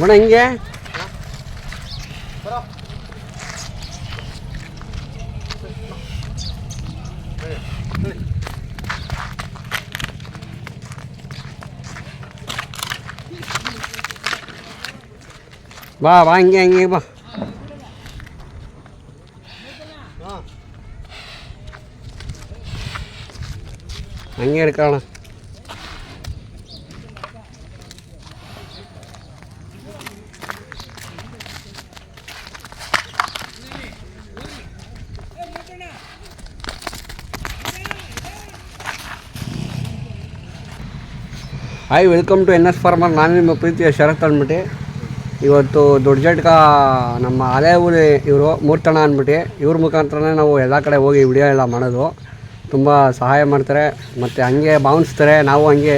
ಬಣ ಹಿಂಗೆ ಬಾ ಬಾ ಹಂಗೆ ಹಂಗೆ ಬಾ ಹಂಗೆ ಹಿಡ್ಕೊಳ್ಳೋಣ hi welcome to N S farmer ನಾನು ನಿಮ್ಮ ಪ್ರೀತಿಯ ಶರತ್ ಅಂದ್ಬಿಟ್ಟು. ಇವತ್ತು ದೊಡ್ಡ ಜಟ್ಕ ನಮ್ಮ ಹಳೆ ಊರಿ ಇವರು, ಮೂರ್ತಣ ಅಂದ್ಬಿಟ್ಟು. ಇವ್ರ ಮುಖಾಂತರನೇ ನಾವು ಎಲ್ಲ ಕಡೆ ಹೋಗಿ ವಿಡಿಯೋ ಎಲ್ಲ ಮಾಡೋದು. ತುಂಬ ಸಹಾಯ ಮಾಡ್ತಾರೆ. ಮತ್ತು ಹಂಗೆ ಭಾವಿಸ್ತಾರೆ ನಾವು ಹಂಗೆ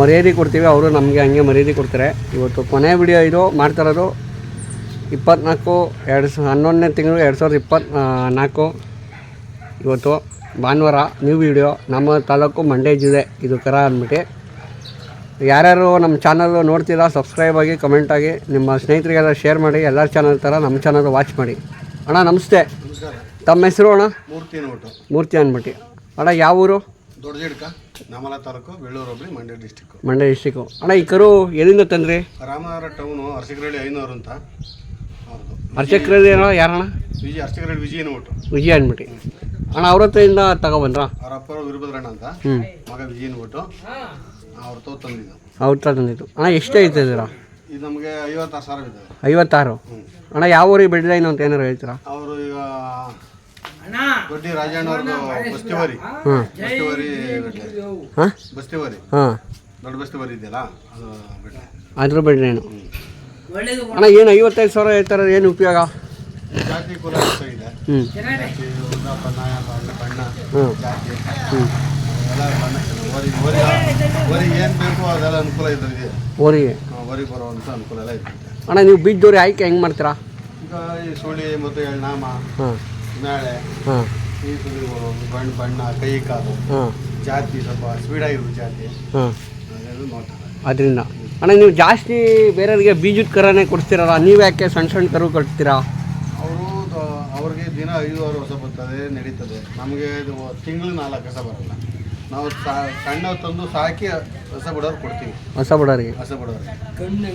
ಮರ್ಯಾದೆ ಕೊಡ್ತೀವಿ. ಅವರು ನಮಗೆ ಹಂಗೆ ಮರ್ಯಾದೆ ಕೊಡ್ತಾರೆ. ಇವತ್ತು ಕೊನೆ ವಿಡಿಯೋ ಇದು ಮಾಡ್ತಿರೋದು ಇಪ್ಪತ್ನಾಲ್ಕು, ಎರಡು ಸಾವಿರ ಹನ್ನೊಂದನೇ ತಿಂಗಳು ಎರಡು ಸಾವಿರದ ಇಪ್ಪತ್ತು ನಾಲ್ಕು ಇವತ್ತು ಭಾನುವಾರ ನ್ಯೂ ವಿಡಿಯೋ. ನಮ್ಮ ತಾಲೂಕು ಮಂಡ್ಯ ಜಿಲ್ಲೆ. ಇದು ಕರ ಅಂದ್ಬಿಟ್ಟು. ಯಾರ್ಯಾರು ನಮ್ಮ ಚಾನಲ್ ನೋಡ್ತೀರಾ ಸಬ್ಸ್ಕ್ರೈಬ್ ಆಗಿ ಕಮೆಂಟ್ ಆಗಿ ನಿಮ್ಮ ಸ್ನೇಹಿತರಿಗೆಲ್ಲ ಶೇರ್ ಮಾಡಿ ಎಲ್ಲ ಚಾನಲ್ ಥರ ನಮ್ಮ ಚಾನಲ್ ವಾಚ್ ಮಾಡಿ. ಅಣ್ಣ ನಮಸ್ತೆ. ತಮ್ಮ ಹೆಸರು ಅಣ್ಣ? ಮೂರ್ತಿ ನೋಟು ಮೂರ್ತಿ ಅಂದ್ಬಿಟ್ಟು ಅಣ್ಣ ಯಾವ ಊರು? ದೊಡ್ಡದಿಡ್ಕ ನಮಲ ತಾಲೂಕು ಬೆಳ್ಳೂರು ಹೋಬಳಿ ಮಂಡ್ಯ ಡಿಸ್ಟಿಕ್ಕು ಮಂಡ್ಯ ಡಿಸ್ಟಿಕ್ಕು ಅಣ್ಣ ಈ ಕರು ಎಲ್ಲಿಂದ ತಂದ್ರಿ? ರಾಮನಗರ ಟೌನು ಅರಸಿಗರಳ್ಳಿ ಐನೂರು ಅಂತ. ಅವ್ರದ್ದು ಅರ್ಚಕ್ರಲ್ಲಿ ಏನೋ ಯಾರಣ್ಣ? ವಿಜಯ ಅರಸಿಗರಳ್ಳಿ ವಿಜಯ ನೋಟು ವಿಜಯ ಅಂದ್ಬಿಟ್ಟು ಅಣ್ಣ ಅವ್ರ ಹತ್ರದಿಂದ ತಗೊಬಂದ್ರ? ಅವ್ರ ಅಪ್ಪ ವೀರಭದ್ರಣ್ಣ ಅಂತ. ಮಗ ವಿಜಯ ನೋಟು ಅವ್ರ ತಂದಿದ್ದು. ಅವ್ರ ತಂದಿದ್ದು. ಅಣ್ಣ ಎಷ್ಟು ಐತಿದ್ದೀರಾ ಇದು ನಮಗೆ ಐವತ್ತಾರು ಸಾವಿರ ಬಿದ್ದಾವೆ. ಐವತ್ತಾರು? ಹ್ಞೂ ಅಣ್ಣ ಯಾವ ಊರಿಗೆ ಬೆಳೆದೈನು ಅಂತ ಏನಾರು ಹೇಳ್ತೀರಾ? ಅವರು ಈಗ ದೊಡ್ಡ ರಾಜಣ್ಣವ್ರದ್ದು ಬಸ್ತಿವರಿ. ಹಾಂ. ಬಸ್ತಿವರಿ ಹಾಂ? ಬಸ್ತಿವರಿ. ಹಾಂ. ದೊಡ್ಡ ಬಸ್ತಿವರಿ ಇದೆಯಲ್ಲ ಅದು ಬಿಟ್ಟೆ ಅದ್ರ ಅಣ್ಣ. ಏನು ಐವತ್ತೈದು ಸಾವಿರ ಹೇಳ್ತಾರೆ ಏನು ಉಪಯೋಗ? ಜಾತಿ ಕುಲ ಇದೆ. ಹ್ಞೂ ಜಾತಿ ಬಣ್ಣ ಜಾತಿ. ಎಲ್ಲ ಬಣ್ಣ ವರಿಗೆ ಏನು ಬೇಕು ಅದೆಲ್ಲ ಅನುಕೂಲ ಇದ್ದಿದೆ ಊರಿಗೆ ವರಿಗೆ ಬರುವಂಥ ಅನುಕೂಲ ಎಲ್ಲ ಇರ್ತೈತೆ. ಅಣ್ಣ ನೀವು ಬೀಜದವ್ರಿ ಆಯ್ಕೆ ಹೆಂಗೆ ಮಾಡ್ತೀರಾ? ಈಗ ಈ ಸುಳಿ ಮತ್ತು ಎಳ್ನಾಮ ಹಾಂ. ಮೇಳೆ ಹಾಂ. ಈ ಸುಳಿಗಳು ಬಣ್ಣ ಬಣ್ಣ ಕೈ ಕಾಲು ಹಾಂ. ಜಾತಿ ಸ್ವಲ್ಪ ಸ್ಪೀಡಾಗಿರೋ ಜಾತಿ. ಹಾಂ. ಅದೆಲ್ಲ ನೋಡ್ತಾರೆ. ಅದರಿಂದ. ಅಣ್ಣ ನೀವು ಜಾಸ್ತಿ ಬೇರೆಯವ್ರಿಗೆ ಬೀಜದ ಕರನೇ ಕೊಡ್ತೀರಲ್ಲ ನೀವು ಯಾಕೆ ಸಣ್ಣ ಸಣ್ಣ ಕರು ಕಟ್ತೀರಾ? ಅವರು ಅವ್ರಿಗೆ ದಿನ ಐದು ಆರು ಹೊಸ ಬರ್ತದೆ ನಡೀತದೆ. ನಮಗೆ ಇದು ತಿಂಗಳು ನಾಲ್ಕು ಹೊಸ ಬರಲ್ಲ. ನಾವು ಸಾ- ಸಣ್ಣ ತಂದು ಸಾಕಿ ಹೊಸ ಬಿಡೋರು ಕೊಡ್ತೀವಿ. ಹೊಸ ಬಿಡೋರಿಗೆ? ಹೊಸ ಬಿಡೋರು.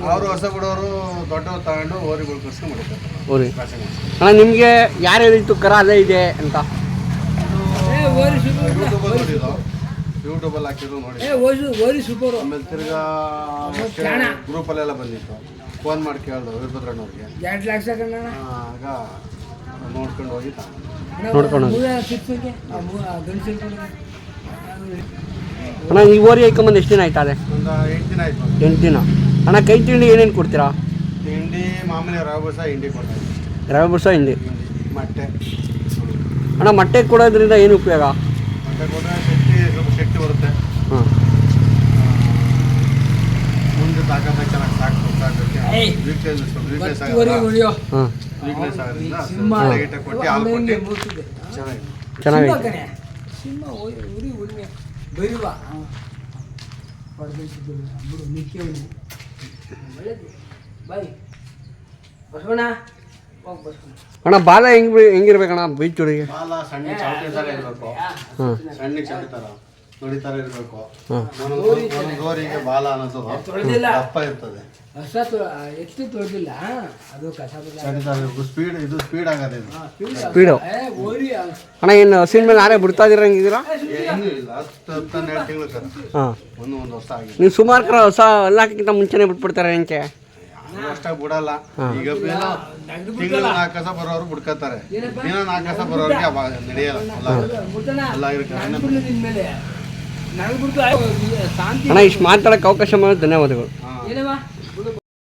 ಅವರು ಹೊಸ ಬಿಡೋರು ದೊಡ್ಡವ್ರು ತಗೊಂಡು ಓರಿಗಳು ಕರ್ಸ್ಕೊಂಡು ಮಾಡ್ತಾರೆ ಓರಿ ಅಣ್ಣ ನಿಮಗೆ ಯಾರು ಇತ್ತು ಕರ ಅದೇ ಇದೆ ಅಂತ? ಯೂಟ್ಯೂಬಲ್ಲಿ ನೋಡಿದ್ದು. ಯೂಟ್ಯೂಬಲ್ಲಿ ಹಾಕಿದ್ರು ನೋಡಿ. ಆಮೇಲೆ ತಿರ್ಗಾ ಗ್ರೂಪಲ್ಲೆಲ್ಲ ಬಂದಿತ್ತು. ಫೋನ್ ಮಾಡಿ ಕೇಳ್ದು ವೀರಭದ್ರಣ್ಣವ್ರಿಗೆ ಆಗ ನೋಡ್ಕೊಂಡು ಹೋಗಿ ನೋಡ್ಕೊಂಡು ಹೋಗಿ. ಅಣ್ಣ ಈ ಓರಿ ಐಕೊಂಬಂದು ಎಷ್ಟು ದಿನ ಆಯ್ತಾ ಅದೇ ಒಂದು ಎಂಟು ದಿನ ಆಯ್ತು. ಎಂಟು ದಿನ. ಅಣ್ಣ ಕೈ ತಿಂಡಿ ಏನೇನು ಕೊಡ್ತೀರಾ? ತಿಂಡಿ ಮಾಮೂಲಿ ರವೆ ಬಸ ಹಿಂಡಿ ಕೊಡ್ತಾರೆ. ರವೆ ಬಸ ಹಿಂಡಿ. ಮೊಟ್ಟೆ. ಅಣ್ಣ ಮೊಟ್ಟೆ ಕೊಡೋದ್ರಿಂದ ಏನು ಉಪಯೋಗ? ಮೊಟ್ಟೆ ಕೊಟ್ಟರೆ ಶಕ್ತಿ ಸ್ವಲ್ಪ ಶಕ್ತಿ ಬರುತ್ತೆ. ಹಾಂ. ಮುಂದೆ ತಾಕತ್ತ ಚೆನ್ನಾಗಿ ಸಾಕು ಸಾಕೋಕ್ಕೆ ವೀಕ್ನೆಸ್ ವೀಕ್ನೆಸ್ ಆಗೋದು ಹಾಂ. ವೀಕ್ನೆಸ್ ಆಗೋದ್ರಿಂದ ಲೈಟಾಗಿ ಕೊಟ್ಟು ಹಾಲು ಕೊಟ್ಟು ಚೆನ್ನಾಗಿ ಬಸವಣ್ಣ. ಅಣ್ಣ ಬಾಲ ಹೆಂಗ್ ಹೆಂಗಿರ್ಬೇಕಣ್ಣ ಬೀಚ್ ಹುಡುಗಿ ಬಾಲ ಸಣ್ಣ ಚೌಟಿ ಥರ ಇರಬೇಕು. ಸಣ್ಣ ಥರ ನೋಡಿ ಥರ ಇರಬೇಕು ಗೋರಿಗೆ ಬಾಲ ಅನ್ನೋದು ದಪ್ಪ ಇರ್ತದೆ. ತೊಳೆದಿಲ್ಲ? ಅದು ಕಸ ಸ್ಪೀಡ್ ಇದು ಸ್ಪೀಡ್ ಆಗೋದು ಇದು. ಸ್ಪೀಡು ಓರಿ ಅಣ್ಣ ಏನು ಹಸಿನ ಮೇಲೆ ನಾರೇ ಬಿಡ್ತಾ ಇದ್ದೀರ ಹಂಗಿದ್ದೀರಾ? ಏನೂ ಇಲ್ಲ ಹತ್ತು ಹತ್ತು ಹನ್ನೆರಡು ತಿಂಗಳು ಕರ ಹಾಂ. ಒಂದು ಒಂದು ವರ್ಷ ಆಗಿದೆ. ನೀವು ಸುಮಾರು ಕರ ಹೊಸ ಎಲ್ಲಕ್ಕಿಂತ ಮುಂಚೆನೇ ಬಿಟ್ಬಿಡ್ತಾರೆ ಹೆಂಗೆ ಅಷ್ಟಾಗಿ ಬಿಡಲ್ಲ. ಈಗ ತಿಂಗಳು ನಾಲ್ಕು ಕಸ ಬರೋರು ಬಿಡ್ಕೋತಾರೆ ದಿನ ನಾಲ್ಕು ಕಸ ಬರೋರಿಗೆ ನಡೆಯಲ್ಲ. ಎಲ್ಲ ಅಣ್ಣ ಇಷ್ಟು ಮಾತಾಡೋಕ್ಕೆ ಅವಕಾಶ ಮಾಡೋದು ಧನ್ಯವಾದಗಳು.